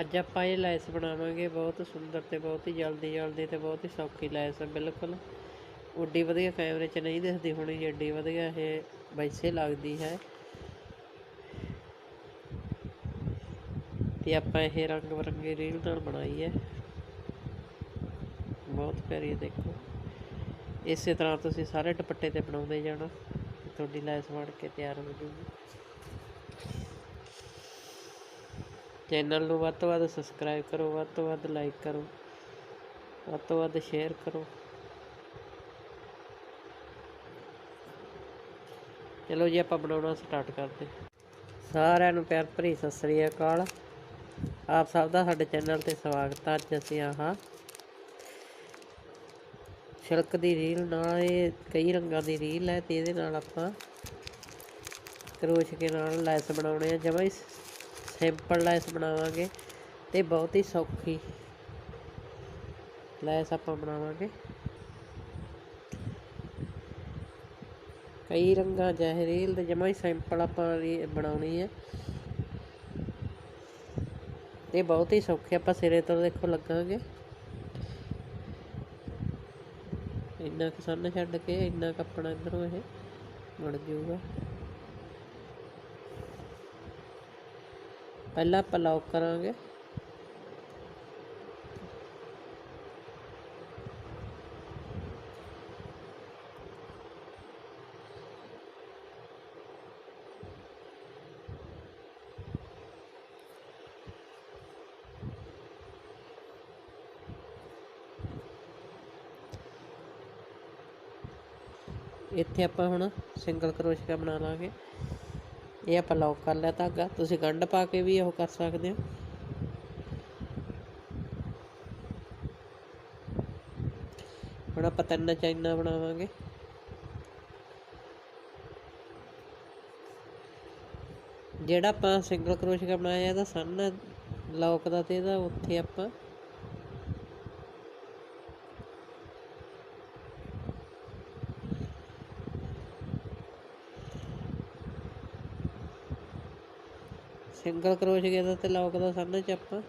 ਅੱਜ ਆਪਾਂ ਇਹ ਲੈਸ ਬਣਾਵਾਂਗੇ ਬਹੁਤ ਸੁੰਦਰ ਤੇ ਬਹੁਤ ਹੀ ਜਲਦੀ ਜਲਦੀ ਤੇ ਬਹੁਤ ਹੀ ਸੌਖੀ ਲੈਸ ਬਿਲਕੁਲ। ਉੱਡੀ ਵਧੀਆ ਕੈਮਰੇ 'ਚ ਨਹੀਂ ਦਿਖਦੀ ਹੋਣੀ ਜਿੱਡੀ ਵਧੀਆ ਇਹ ਵੈਸੇ ਲੱਗਦੀ ਹੈ। ਤੇ ਆਪਾਂ ਇਹ ਰੰਗ ਬਰੰਗੇ ਰੀਲ ਨਾਲ ਬਣਾਈ ਹੈ। ਬਹੁਤ ਪਿਆਰੀ ਹੈ, ਦੇਖੋ। ਇਸੇ ਤਰ੍ਹਾਂ ਤੁਸੀਂ ਸਾਰੇ ਦੁਪੱਟੇ ਤੇ ਬਣਾਉਂਦੇ ਜਾਣਾ ਤੁਹਾਡੀ ਲੈਸ ਬਣ ਕੇ ਤਿਆਰ ਹੋ ਜੂਗੀ। ਚੈਨਲ ਨੂੰ ਵੱਧ ਤੋਂ ਵੱਧ ਸਬਸਕ੍ਰਾਈਬ ਕਰੋ, ਵੱਧ ਤੋਂ ਵੱਧ ਲਾਈਕ ਕਰੋ, ਵੱਧ ਤੋਂ ਵੱਧ ਸ਼ੇਅਰ ਕਰੋ। ਚਲੋ ਜੀ, ਆਪਾਂ ਬਣਾਉਣਾ ਸਟਾਰਟ ਕਰਦੇ। ਸਾਰਿਆਂ ਨੂੰ ਪਿਆਰ ਭਰੀ ਸਤਿ ਸ੍ਰੀ ਅਕਾਲ। ਆਪ ਸਭ ਦਾ ਸਾਡੇ ਚੈਨਲ ਤੇ ਸਵਾਗਤ ਹੈ ਅੱਜ ਅਸੀਂ ਆਹ ਛਿਲਕ ਦੀ ਰੀਲ ਨਾਲ, ਇਹ ਕਈ ਰੰਗਾਂ ਦੀ ਰੀਲ ਹੈ ਤੇ ਇਹਦੇ ਨਾਲ ਆਪਾਂ ਕਰੋਸ਼ ਕੇ ਨਾਲ ਲੈਸ ਬਣਾਉਣੇ ਆ ਜਮਾ ਹੀ। ਸਿੰਪਲ ਲੈਸ ਬਣਾਵਾਂਗੇ ਤੇ ਬਹੁਤ ਹੀ ਸੌਖੀ ਲੈਸ ਆਪਾਂ ਬਣਾਵਾਂਗੇ। ਕਈ ਰੰਗਾਂ ਜਿਹੇ ਰੀਲ ਤੇ ਜਮਾਂ ਹੀ ਸਿੰਪਲ ਆਪਾਂ ਬਣਾਉਣੀ ਹੈ। ਤੇ ਬਹੁਤ ਹੀ ਸੌਖੇ ਆਪਾਂ ਸਿਰੇ ਤੋਂ ਦੇਖੋ ਲੱਗਾਂਗੇ। ਇੰਨਾ ਕੁ ਸੰਨ ਛੱਡ ਕੇ ਇੰਨਾ ਕੁ ਆਪਣਾ ਇਧਰੋਂ ਇਹ ਬਣ ਜਾਊਗਾ। ਪਹਿਲਾਂ ਆਪਾਂ ਲੌਕ ਕਰਾਂਗੇ। ਇੱਥੇ ਆਪਾਂ ਹੁਣ ਸਿੰਗਲ ਕਰੋਸ਼ੀਆ ਬਣਾ ਲਾਂਗੇ। ਇਹ ਆਪਾਂ ਲੌਕ ਕਰ ਲਿਆ ਧਾਗਾ। ਤੁਸੀਂ ਗੰਢ ਪਾ ਕੇ ਵੀ ਉਹ ਕਰ ਸਕਦੇ ਹੋ। ਹੁਣ ਆਪਾਂ ਤਿੰਨ ਚਾਈਨਾ ਬਣਾਵਾਂਗੇ। ਜਿਹੜਾ ਆਪਾਂ ਸਿੰਗਲ ਕਰੋਸ਼ੀਆ ਬਣਾਇਆ, ਇਹਦਾ ਸਨ ਲੌਕ ਦਾ ਤੇ ਇਹਦਾ ਉੱਥੇ ਆਪਾਂ ਸਿੰਗਲ ਕਰੋਸ਼ੀਆ ਦਾ ਤੇ ਲੌਕ ਦਾ ਸੰਨ ਚ ਆਪਾਂ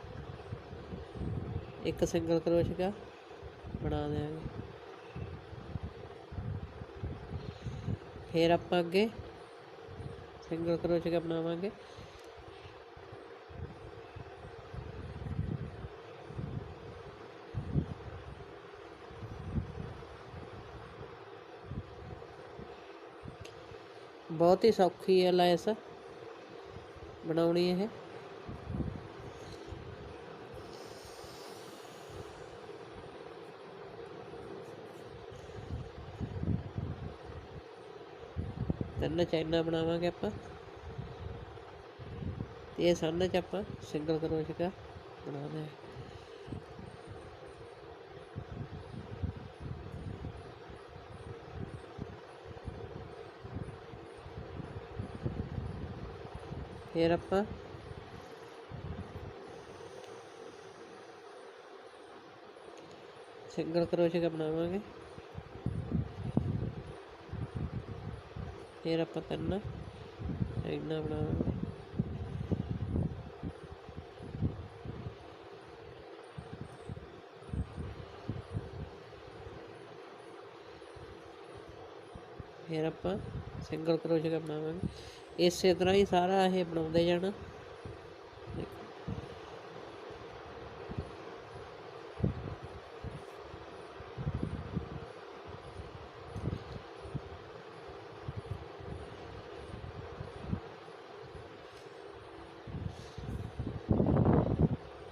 ਇੱਕ ਸਿੰਗਲ ਕਰੋਸ਼ੀਆ ਬਣਾ ਦਿਆਂਗੇ। ਫਿਰ ਆਪਾਂ ਅੱਗੇ ਸਿੰਗਲ ਕਰੋਸ਼ੀਆ ਬਣਾਵਾਂਗੇ। ਬਹੁਤ ਹੀ ਸੌਖੀ ਹੈ ਲੈਸ ਬਣਾਉਣੀ ਇਹ। ਤਿੰਨ ਚਾਈਨਾ ਬਣਾਵਾਂਗੇ ਆਪਾਂ। ਤੇ ਇਹ ਸੰਨ ਚ ਆਪਾਂ ਸਿੰਗਲ ਕਰੋਸ਼ੀਆ ਬਣਾਉਣਾ ਹੈ ਫਿਰ ਆਪਾਂ ਸਿੰਗਲ ਕਰੋਸ਼ੀਆ ਬਣਾਵਾਂਗੇ। ਫਿਰ ਆਪਾਂ ਤਿੰਨ ਇੰਨਾ ਬਣਾਵਾਂਗੇ। ਫਿਰ ਆਪਾਂ ਸਿੰਗਲ ਕਰੋਸ਼ੀਆ ਬਣਾਵਾਂਗੇ। ਇਸੇ ਤਰ੍ਹਾਂ ਹੀ ਸਾਰਾ ਇਹ ਬਣਾਉਂਦੇ ਜਾਣਾ।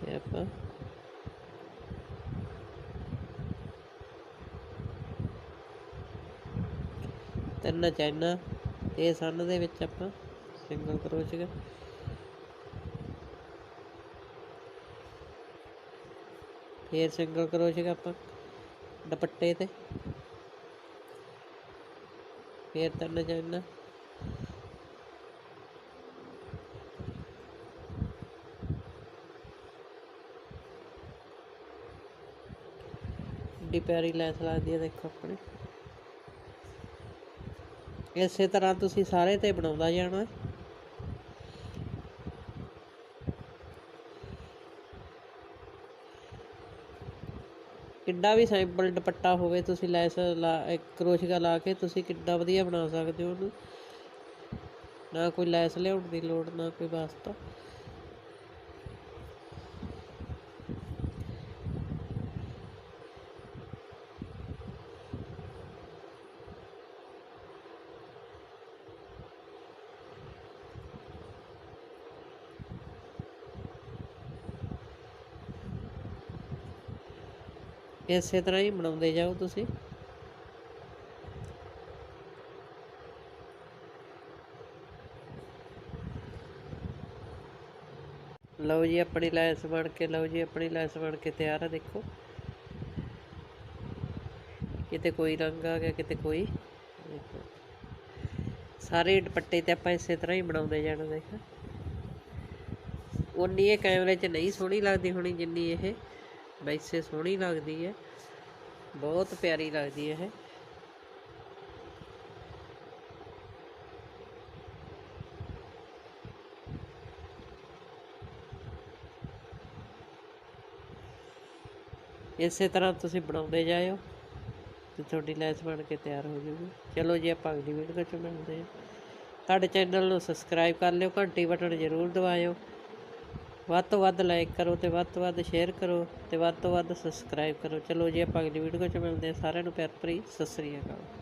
ਇਹ ਆਪਾਂ ਤਿੰਨ ਚਾਈਨਾ ਤੇ ਸੰਨ ਦੇ ਵਿੱਚ ਆਪਾਂ ਸਿੰਗਲ ਕਰੋਸ਼ੀਆ ਫੇਰ ਸਿੰਗਲ ਕਰੋਸ਼ੀਆ ਆਪਾਂ ਦੁਪੱਟੇ ਤੇ। ਫੇਰ ਤਿੰਨ ਚਾਈਨਾ ਡੀ ਪਿਆਰੀ ਲੈਸ ਲੱਗਦੀ ਹੈ ਦੇਖੋ ਆਪਣੇ। ਇਸੇ ਤਰ੍ਹਾਂ ਤੁਸੀਂ ਸਾਰੇ ਤੇ ਬਣਾਉਂਦਾ ਜਾਣਾ। ਕਿੱਡਾ ਵੀ ਸਿੰਪਲ ਦੁਪੱਟਾ ਹੋਵੇ, ਤੁਸੀਂ ਲੈਸ ਲਾ ਕਰੋਸ਼ੀਆ ਲਾ ਕੇ ਤੁਸੀਂ ਕਿੱਡਾ ਵਧੀਆ ਬਣਾ ਸਕਦੇ ਹੋ ਉਹਨੂੰ। ਨਾ ਕੋਈ ਲੈਸ ਲਿਆਉਣ ਦੀ ਲੋੜ, ਨਾ ਕੋਈ ਵਾਸਤਾ। ਇਸੇ ਤਰ੍ਹਾਂ ਹੀ ਬਣਾਉਂਦੇ ਜਾਓ ਤੁਸੀਂ। ਲਓ ਜੀ, ਆਪਣੀ ਲੈਸ ਬਣ ਕੇ, ਲਓ ਜੀ, ਆਪਣੀ ਲੈਸ ਬਣ ਕੇ ਤਿਆਰ ਆ, ਦੇਖੋ। ਕਿਤੇ ਕੋਈ ਰੰਗ ਆ ਗਿਆ, ਕਿਤੇ ਕੋਈ। ਸਾਰੇ ਦੁਪੱਟੇ ਤੇ ਆਪਾਂ ਇਸੇ ਤਰ੍ਹਾਂ ਹੀ ਬਣਾਉਂਦੇ ਜਾਣਾ, ਦੇਖ। ਉਨੀ ਇਹ ਕੈਮਰੇ 'ਚ ਨਹੀਂ ਸੋਹਣੀ ਲੱਗਦੀ ਹੋਣੀ, ਜਿੰਨੀ ਇਹ ਵੈਸੇ ਸੋਹਣੀ ਲੱਗਦੀ ਹੈ। ਬਹੁਤ ਪਿਆਰੀ ਲੱਗਦੀ ਹੈ ਇਹ। ਇਸੇ ਤਰ੍ਹਾਂ ਤੁਸੀਂ ਬਣਾਉਂਦੇ ਜਾਇਓ ਤੇ ਤੁਹਾਡੀ ਲੈਸ ਬਣ ਕੇ ਤਿਆਰ ਹੋ ਜੂਗੀ। ਚਲੋ ਜੀ, ਆਪਾਂ ਅਗਲੀ ਵੀਡੀਓ 'ਚ ਮਿਲਦੇ ਹਾਂ। ਸਾਡੇ ਚੈਨਲ ਨੂੰ ਸਬਸਕ੍ਰਾਈਬ ਕਰ ਲਿਓ, ਘੰਟੀ ਬਟਨ ਜ਼ਰੂਰ ਦਬਾਇਓ। ਵੱਧ ਤੋਂ ਵੱਧ ਲਾਈਕ ਕਰੋ ਤੇ ਵੱਧ ਤੋਂ ਵੱਧ ਸ਼ੇਅਰ ਕਰੋ ਤੇ ਵੱਧ ਤੋਂ ਵੱਧ ਸਬਸਕ੍ਰਾਈਬ ਕਰੋ। ਚਲੋ ਜੀ, ਆਪਾਂ ਅਗਲੀ ਵੀਡੀਓ 'ਚ ਮਿਲਦੇ ਹਾਂ। ਸਾਰਿਆਂ ਨੂੰ ਪਿਆਰ ਭਰੀ ਸਤਿ ਸ੍ਰੀ ਅਕਾਲ।